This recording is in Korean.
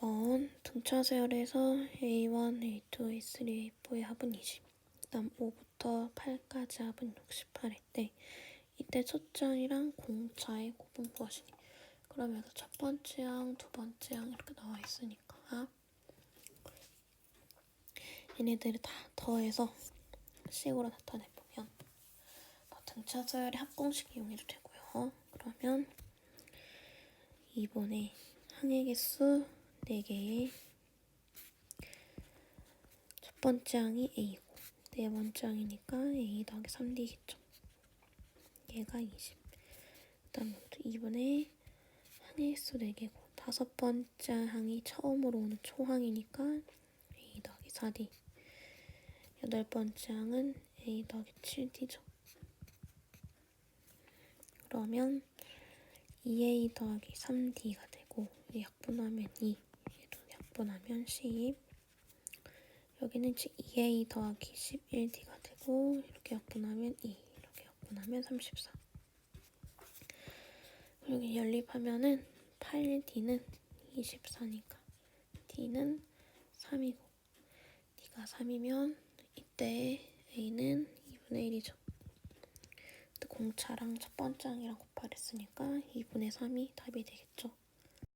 4번 등차 세열에서 A1, A2, A3, A4의 합은 20. 그다음 5부터 8까지 합은 68일 때 이때 첫 장이랑 공차의 곱은 무엇이니? 그러면 첫 번째 항, 두 번째 항 이렇게 나와 있으니까 얘네들을 다 더해서 식으로 나타내보면 뭐 등차 서열의 합공식 이용해도 되고요. 그러면 2번에 항의 개수 4개의 첫 번째 항이 A고 네 번째 항이니까 A 더하기 3D겠죠. 얘가 20. 그 다음 또 2번에 항의 개수 4개고 다섯 번째 항이 처음으로 오는 초항이니까 A 더하기 4D. 여덟 번째 항은 A 더하기 7D죠. 그러면 2A 더하기 3D가 되고 이 약분하면 2, 얘도 약 분하면 10 여기는 이제 2A 더하기 11D가 되고 이렇게 약분하면 2, 이렇게 약분하면 34 여기 연립하면은 8D는 24니까 D는 3이고 D가 3이면 이때 A는 2분의 1이죠. 공차랑 첫 번째 항이랑 곱하랬으니까 2분의 3이 답이 되겠죠.